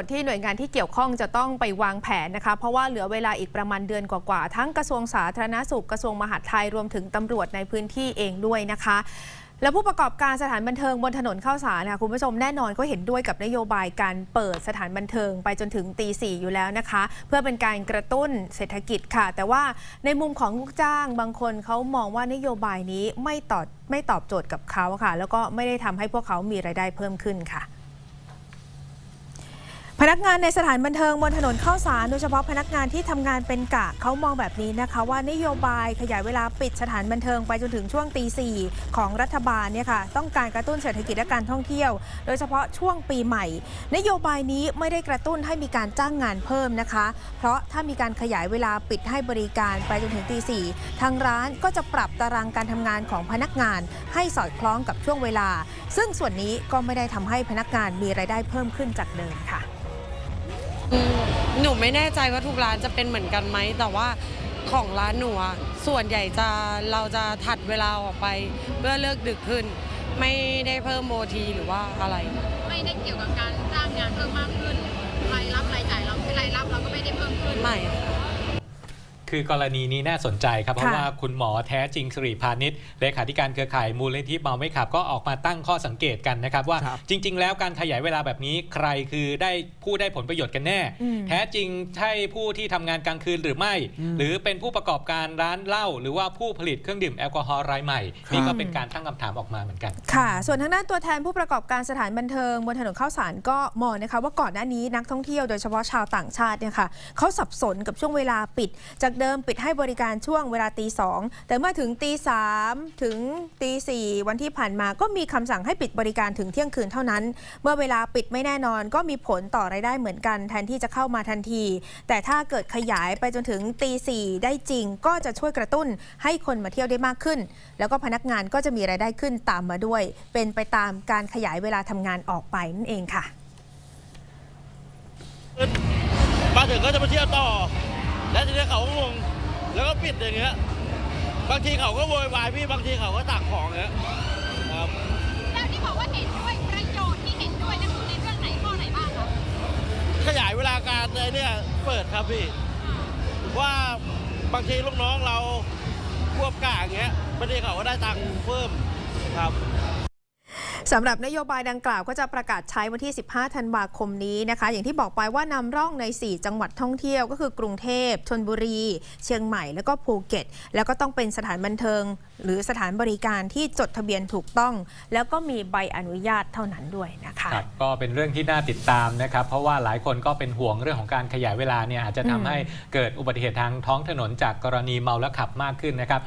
ทย์ที่หน่วยงานที่เกี่ยวข้องจะต้องไปวางแผนนะคะ เพราะว่าเหลือเวลาอีกประมาณเดือนกว่าๆทั้งกระทรวงสาธารณสุขกระทรวงมหาดไทยรวมถึงตำรวจในพื้นที่เองด้วยนะคะแล้วผู้ประกอบการสถานบันเทิงบนถนนข้าวสารค่ะคุณผู้ชมแน่นอนก็เห็นด้วยกับนโยบายการเปิดสถานบันเทิงไปจนถึงตีสี่อยู่แล้วนะคะ เพื่อเป็นการกระตุ้นเศรษฐกิจค่ะ แต่ว่าในมุมของลูกจ้างบางคนเขามองว่านโยบายนี้ไม่ตอบไม่ตอบโจทย์กับเขาค่ะ แล้วก็ไม่ได้ทำให้พวกเขามีรายได้เพิ่มขึ้นค่ะ พนักงานในสถานบันเทิงบนถนนข้าวสารโดยเฉพาะพนักงานที่ทำงานเป็นกะเขามองแบบนี้นะคะ ว่านโยบายขยายเวลาปิดสถานบันเทิงไปจนถึงช่วงตีสี่ของรัฐบาลเนี่ยค่ะต้องการกระตุ้นเศรษฐกิจและการท่องเที่ยว โดยเฉพาะช่วงปีใหม่ นโยบายนี้ไม่ได้กระตุ้นให้มีการจ้างงานเพิ่มนะคะ เพราะถ้ามีการขยายเวลาปิดให้บริการไปจนถึงตีสี่ทางร้านก็จะปรับตารางการทำงานของพนักงาน ให้สอดคล้องกับช่วงเวลา ซึ่งส่วนนี้ก็ไม่ได้ทำให้พนักงานมีรายได้เพิ่มขึ้นจากเดิมค่ะ หนูไม่แน่ใจว่าทุกร้านจะเป็นเหมือนกันไหม แต่ว่าของร้านหนูอะส่วนใหญ่จะเราจะถัดเวลาออกไป เพื่อเลิกดึกขึ้น ไม่ได้เพิ่มโมทีหรือว่าอะไร ไม่ได้เกี่ยวกับการจ้างงานเพิ่มมากขึ้นรายรับรายจ่าย คือกรณีนี้น่าสนใจครับ เพราะค่ะว่าคุณหมอแท้จริงสิริพานิชเลขาธิการเครือข่ายมูลนิธิเมาไม่ขับ ก็ออกมาตั้งข้อสังเกตกันนะครับ ว่าครับจริง ๆ แล้วการขยายเวลาแบบนี้ใครคือได้ผู้ได้ผลประโยชน์กันแน่อืมแท้จริงใช่ผู้ที่ทำงานกลางคืนหรือไม่อืมหรือเป็นผู้ประกอบการร้านเหล้าหรือว่าผู้ผลิตเครื่องดื่มแอลกอฮอล์รายใหม่ครับนี่ก็เป็นการตั้งคำถามออกมาเหมือนกันค่ะ ส่วนทางด้านตัวแทนผู้ประกอบการสถานบันเทิงบนถนนข้าวสารก็มองนะคะว่าก่อนหน้านี้นักท่องเที่ยวโดยเฉพาะชาวต่างชาติเนี่ยค่ะเขาสับสนกับช่วงเวลาปิดจากเดิมปิดให้บริการช่วงเวลาตีสองแต่เมื่อถึงตีสามถึงตีสี่วันที่ผ่านมาก็มีคำสั่งให้ปิดบริการถึงเที่ยงคืนเท่านั้น เมื่อเวลาปิดไม่แน่นอนก็มีผลต่อรายได้เหมือนกัน แทนที่จะเข้ามาทันที แต่ถ้าเกิดขยายไปจนถึงตีสี่ได้จริง ก็จะช่วยกระตุ้นให้คนมาเที่ยวได้มากขึ้น แล้วก็พนักงานก็จะมีรายได้ขึ้นตามมาด้วย เป็นไปตามการขยายเวลาทำงานออกไปนั่นเองค่ะมาถึงก็จะมาเที่ยวต่อ แล้วทีนี้เขาก็งงแล้วก็ปิดอย่างเงี้ยบางทีเขาก็โวยวายพี่บางทีเขาก็ตักของอย่างเงี้ยครับแล้วที่บอกว่าเห็นด้วยประโยชน์ที่เห็นด้วยนั่นคือในเรื่องไหนข้อไหนบ้างคะขยายเวลาการไอ้เนี่ยเปิดครับพี่ ว่าบางทีลูกน้องเราควบกะอย่างเงี้ยบางทีเขาก็ได้ตังค์เพิ่มครับ สำหรับนโยบายดังกล่าวก็จะประกาศใช้วันที่ 15 ธันวาคมนี้นะคะ อย่างที่บอกไปว่านำร่องใน 4 จังหวัดท่องเที่ยวก็คือกรุงเทพชนบุรี เชียงใหม่ แล้วก็ภูเก็ต แล้วก็ต้องเป็นสถานบันเทิง หรือสถานบริการที่จดทะเบียนถูกต้อง แล้วก็มีใบอนุญาตเท่านั้นด้วยนะคะครับก็เป็นเรื่องที่น่าติดตามนะครับ เพราะว่าหลายคนก็เป็นห่วงเรื่องของการขยายเวลาเนี่ยอาจจะทำให้เกิดอุบัติเหตุทางท้องถนนจากกรณีเมาแล้วขับมากขึ้นนะครับ